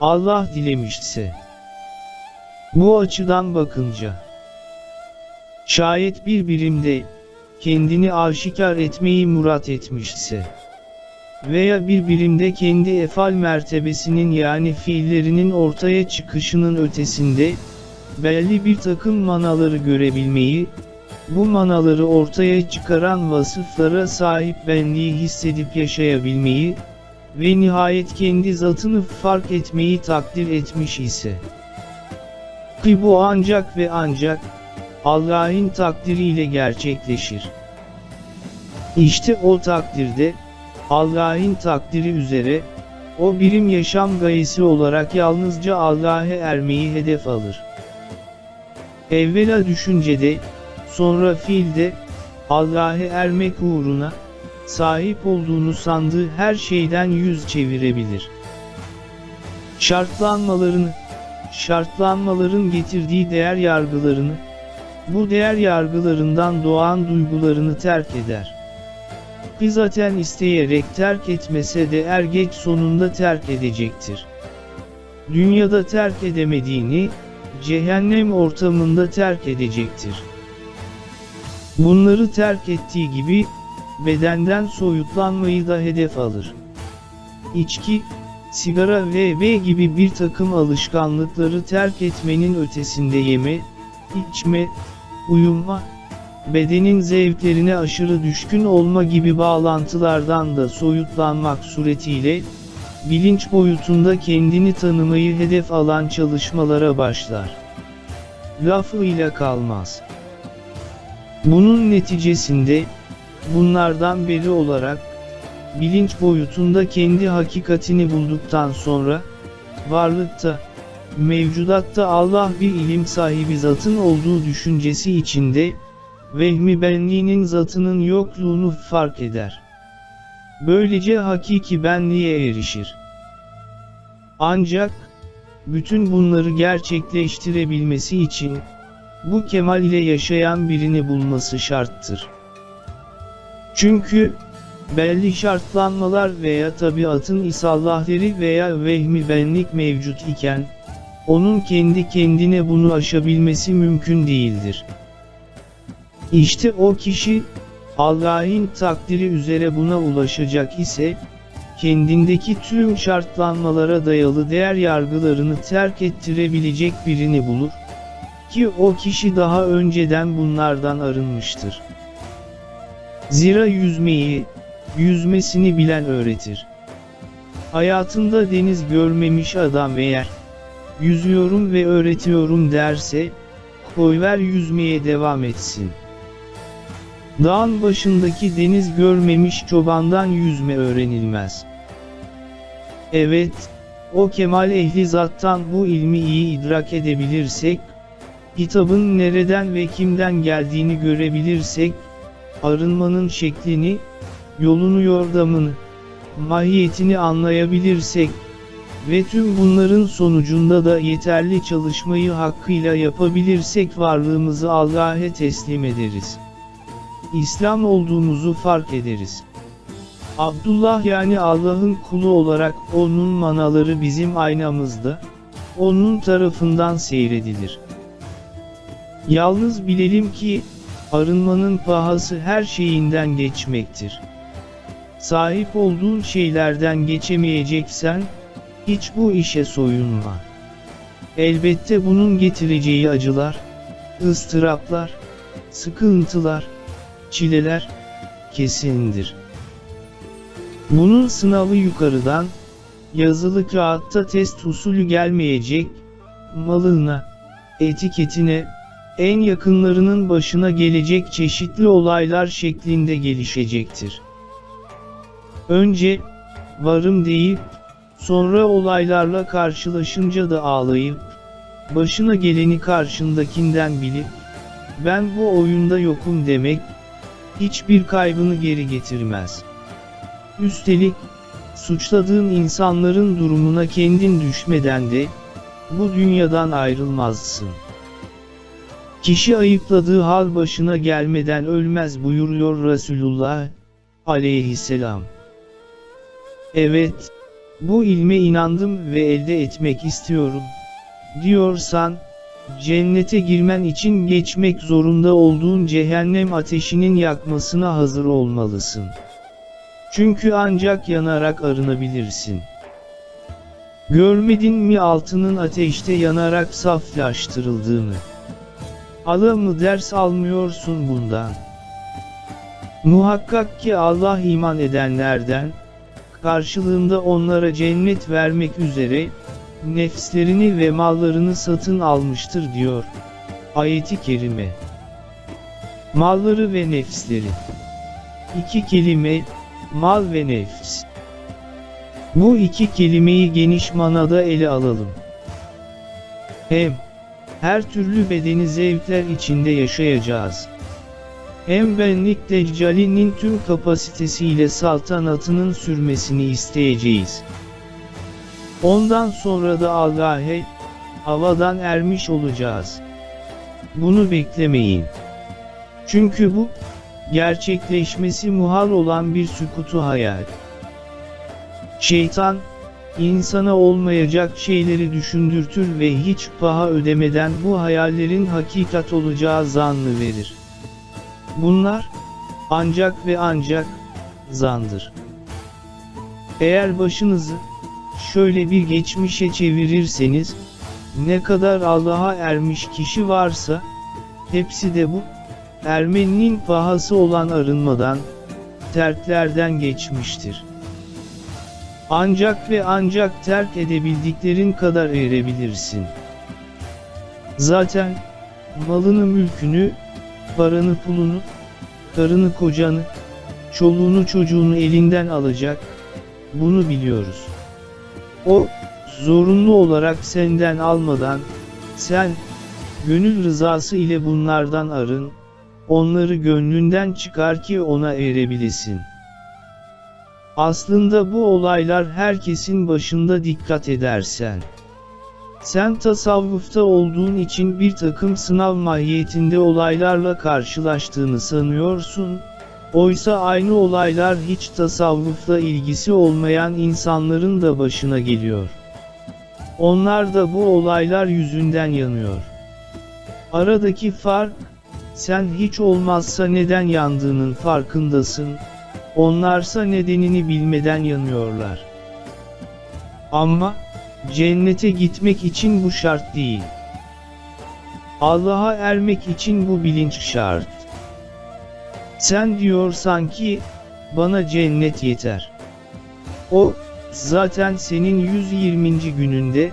Allah dilemişse. Bu açıdan bakınca, şayet bir birimde, kendini aşikar etmeyi murat etmişse, veya bir birimde kendi efal mertebesinin yani fiillerinin ortaya çıkışının ötesinde, belli bir takım manaları görebilmeyi, bu manaları ortaya çıkaran vasıflara sahip benliği hissedip yaşayabilmeyi ve nihayet kendi zatını fark etmeyi takdir etmiş ise. Ki bu ancak ve ancak, Allah'ın takdiriyle gerçekleşir. İşte o takdirde, Allah'ın takdiri üzere, o birim yaşam gayesi olarak yalnızca Allah'a ermeyi hedef alır. Evvela düşüncede, sonra fiilde, Allah'a ermek uğruna, sahip olduğunu sandığı her şeyden yüz çevirebilir. Şartlanmalarını, şartlanmaların getirdiği değer yargılarını, bu değer yargılarından doğan duygularını terk eder. Bizaten isteyerek terk etmese de er geç sonunda terk edecektir. Dünyada terk edemediğini, cehennem ortamında terk edecektir. Bunları terk ettiği gibi, bedenden soyutlanmayı da hedef alır. İçki, sigara ve ve gibi bir takım alışkanlıkları terk etmenin ötesinde yeme, içme, uyuma, bedenin zevklerine aşırı düşkün olma gibi bağlantılardan da soyutlanmak suretiyle, bilinç boyutunda kendini tanımayı hedef alan çalışmalara başlar. Lafıyla kalmaz. Bunun neticesinde, bunlardan biri olarak, bilinç boyutunda kendi hakikatini bulduktan sonra, varlıkta, mevcudatta Allah bir ilim sahibi zatın olduğu düşüncesi içinde, vehmi benliğinin zatının yokluğunu fark eder. Böylece hakiki benliğe erişir. Ancak, bütün bunları gerçekleştirebilmesi için, bu kemal ile yaşayan birini bulması şarttır. Çünkü, belli şartlanmalar veya tabiatın isallahları veya vehmi benlik mevcut iken, onun kendi kendine bunu aşabilmesi mümkün değildir. İşte o kişi, Allah'ın takdiri üzere buna ulaşacak ise, kendindeki tüm şartlanmalara dayalı değer yargılarını terk ettirebilecek birini bulur, ki o kişi daha önceden bunlardan arınmıştır. Zira yüzmeyi, yüzmesini bilen öğretir. Hayatında deniz görmemiş adam eğer, yüzüyorum ve öğretiyorum derse, koyver yüzmeye devam etsin. Dağın başındaki deniz görmemiş çobandan yüzme öğrenilmez. Evet, o kemal ehli zattan bu ilmi iyi idrak edebilirsek, kitabın nereden ve kimden geldiğini görebilirsek, arınmanın şeklini, yolunu yordamını, mahiyetini anlayabilirsek, ve tüm bunların sonucunda da yeterli çalışmayı hakkıyla yapabilirsek varlığımızı Allah'a teslim ederiz. İslam olduğumuzu fark ederiz. Abdullah yani Allah'ın kulu olarak onun manaları bizim aynamızda, onun tarafından seyredilir. Yalnız bilelim ki, arınmanın pahası her şeyinden geçmektir. Sahip olduğun şeylerden geçemeyeceksen, hiç bu işe soyunma. Elbette bunun getireceği acılar, ıstıraplar, sıkıntılar, çileler, kesindir. Bunun sınavı yukarıdan, yazılı kağıtta test usulü gelmeyecek, malına, etiketine, en yakınlarının başına gelecek çeşitli olaylar şeklinde gelişecektir. Önce, varım deyip, sonra olaylarla karşılaşınca da ağlayıp, başına geleni karşındakinden bilip, ben bu oyunda yokum demek, hiçbir kaybını geri getirmez. Üstelik, suçladığın insanların durumuna kendin düşmeden de, bu dünyadan ayrılmazsın. Kişi ayıpladığı hal başına gelmeden ölmez buyuruyor Resulullah aleyhisselam. Evet, bu ilme inandım ve elde etmek istiyorum, diyorsan, cennete girmen için geçmek zorunda olduğun cehennem ateşinin yakmasına hazır olmalısın. Çünkü ancak yanarak arınabilirsin. Görmedin mi altının ateşte yanarak saflaştırıldığını? Ala mı ders almıyorsun bundan? Muhakkak ki Allah iman edenlerden, karşılığında onlara cennet vermek üzere, nefslerini ve mallarını satın almıştır diyor. Ayeti Kerime Malları ve nefsleri İki kelime, mal ve nefs. Bu iki kelimeyi geniş manada ele alalım. Hem, her türlü bedeni zevkler içinde yaşayacağız. Hem benlik Deccali'nin tüm kapasitesiyle saltanatının sürmesini isteyeceğiz. Ondan sonra da Allah'e, havadan ermiş olacağız. Bunu beklemeyin. Çünkü bu, gerçekleşmesi muhal olan bir sükutu hayal. Şeytan, insana olmayacak şeyleri düşündürtür ve hiç paha ödemeden bu hayallerin hakikat olacağı zannı verir. Bunlar, ancak ve ancak, zandır. Eğer başınızı, şöyle bir geçmişe çevirirseniz, ne kadar Allah'a ermiş kişi varsa, hepsi de bu, ermeninin pahası olan arınmadan, terklerden geçmiştir. Ancak ve ancak terk edebildiklerin kadar erebilirsin. Zaten, malını mülkünü, paranı pulunu, karını kocanı, çoluğunu çocuğunu elinden alacak, bunu biliyoruz. O, zorunlu olarak senden almadan, sen, gönül rızası ile bunlardan arın, onları gönlünden çıkar ki ona erebilesin. Aslında bu olaylar herkesin başında dikkat edersen. Sen tasavvufta olduğun için bir takım sınav mahiyetinde olaylarla karşılaştığını sanıyorsun, oysa aynı olaylar hiç tasavvufla ilgisi olmayan insanların da başına geliyor. Onlar da bu olaylar yüzünden yanıyor. Aradaki fark, sen hiç olmazsa neden yandığının farkındasın, onlarsa nedenini bilmeden yanıyorlar. Ama, cennete gitmek için bu şart değil. Allah'a ermek için bu bilinç şart. Sen diyorsan ki, bana cennet yeter. O, zaten senin 120. gününde,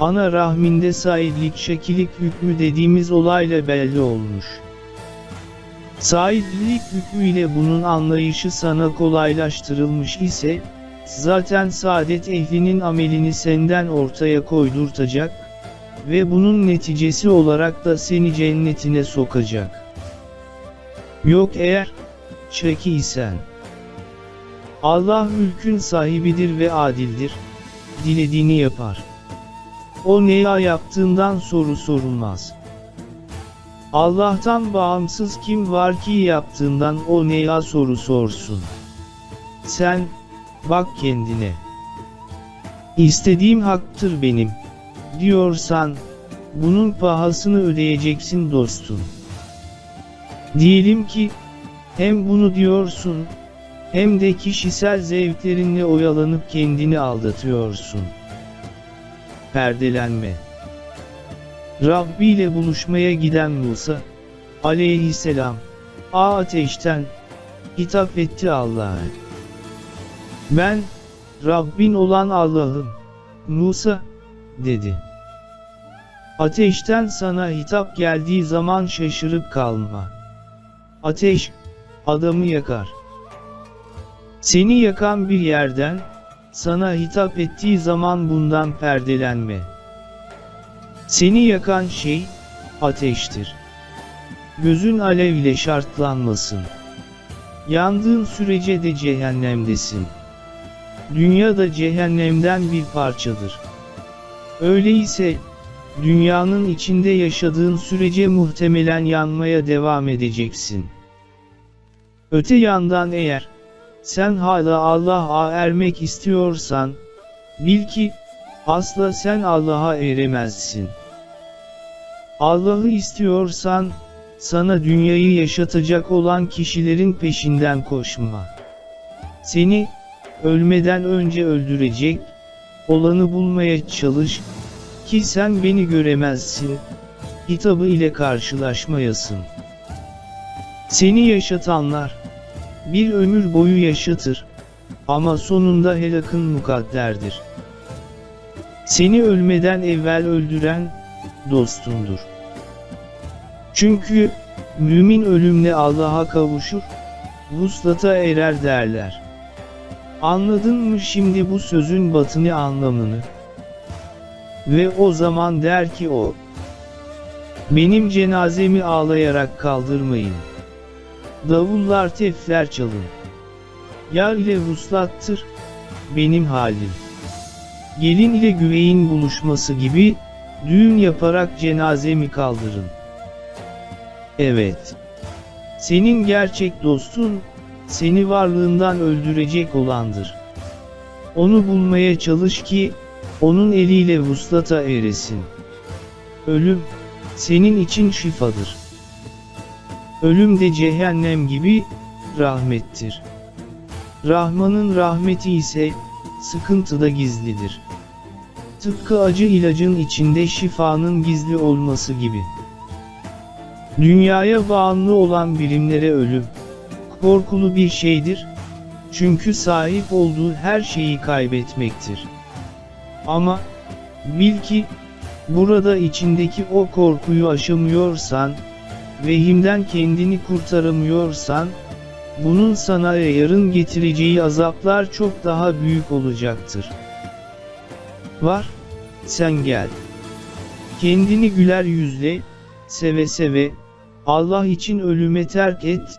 ana rahminde sahiplik şekilik hükmü dediğimiz olayla belli olmuş. Sahiplik hükmüyle bunun anlayışı sana kolaylaştırılmış ise, zaten saadet ehlinin amelini senden ortaya koydurtacak ve bunun neticesi olarak da seni cennetine sokacak. Yok eğer, çeki isen. Allah mülkün sahibidir ve adildir, dilediğini yapar. O neya yaptığından soru sorulmaz. Allah'tan bağımsız kim var ki yaptığından o neya soru sorsun. Sen, bak kendine. İstediğim haktır benim, diyorsan, bunun pahasını ödeyeceksin dostum. Diyelim ki, hem bunu diyorsun, hem de kişisel zevklerinle oyalanıp kendini aldatıyorsun. Perdelenme Rabbi ile buluşmaya giden Musa, aleyhisselam, a ateşten, hitap etti Allah'a. Ben, Rabbin olan Allah'ım, Musa, dedi. Ateşten sana hitap geldiği zaman şaşırıp kalma. Ateş, adamı yakar. Seni yakan bir yerden, sana hitap ettiği zaman bundan perdelenme. Seni yakan şey, ateştir. Gözün alevle şartlanmasın. Yandığın sürece de cehennemdesin. Dünya da cehennemden bir parçadır. Öyleyse, dünyanın içinde yaşadığın sürece muhtemelen yanmaya devam edeceksin. Öte yandan eğer, sen hala Allah'a ermek istiyorsan, bil ki, asla sen Allah'a eremezsin. Allah'ı istiyorsan, sana dünyayı yaşatacak olan kişilerin peşinden koşma. Seni, ölmeden önce öldürecek, olanı bulmaya çalış, ki sen beni göremezsin, hitabı ile karşılaşmayasın. Seni yaşatanlar, bir ömür boyu yaşatır, ama sonunda helakın mukadderdir. Seni ölmeden evvel öldüren, dostundur. Çünkü, mümin ölümle Allah'a kavuşur, vuslata erer derler. Anladın mı şimdi bu sözün batını anlamını? Ve o zaman der ki o, benim cenazemi ağlayarak kaldırmayın. Davullar tefler çalın. Yar ile vuslattır, benim halim. Gelin ile güveyin buluşması gibi, düğün yaparak cenazemi kaldırın. Evet. Senin gerçek dostun, seni varlığından öldürecek olandır. Onu bulmaya çalış ki, onun eliyle vuslata eresin. Ölüm, senin için şifadır. Ölüm de cehennem gibi, rahmettir. Rahmanın rahmeti ise, sıkıntıda gizlidir. Tıpkı acı ilacın içinde şifanın gizli olması gibi. Dünyaya bağımlı olan birimlere ölüm, korkulu bir şeydir, çünkü sahip olduğu her şeyi kaybetmektir. Ama, bil ki, burada içindeki o korkuyu aşamıyorsan, vehimden kendini kurtaramıyorsan, bunun sana yarın getireceği azaplar çok daha büyük olacaktır. Var, sen gel. Kendini güler yüzle, seve seve, Allah için ölüme terk et,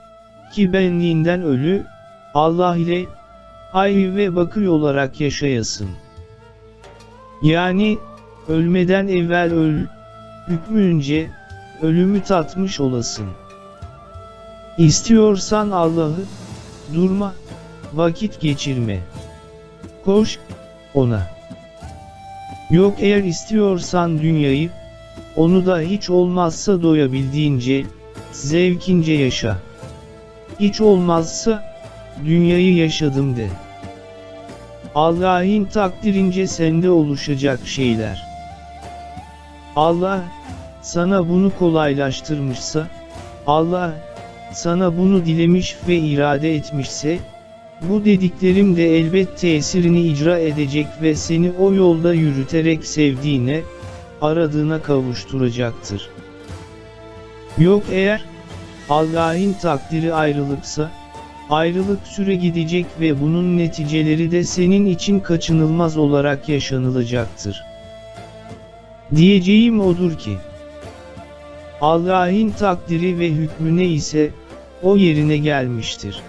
ki benliğinden ölü, Allah ile, hayır ve bakır olarak yaşayasın. Yani, ölmeden evvel öl, hükmünce, ölümü tatmış olasın. İstiyorsan Allah'ı, durma, vakit geçirme. Koş, ona. Yok eğer istiyorsan dünyayı, onu da hiç olmazsa doyabildiğince, zevkince yaşa. Hiç olmazsa, dünyayı yaşadım de. Allah'ın takdirince sende oluşacak şeyler. Allah, sana bunu kolaylaştırmışsa, Allah, sana bunu dilemiş ve irade etmişse, bu dediklerim de elbet tesirini icra edecek ve seni o yolda yürüterek sevdiğine, aradığına kavuşturacaktır. Yok eğer, Allah'ın takdiri ayrılıksa, ayrılık süre gidecek ve bunun neticeleri de senin için kaçınılmaz olarak yaşanılacaktır. Diyeceğim odur ki, Allah'ın takdiri ve hükmüne ise, o yerine gelmiştir.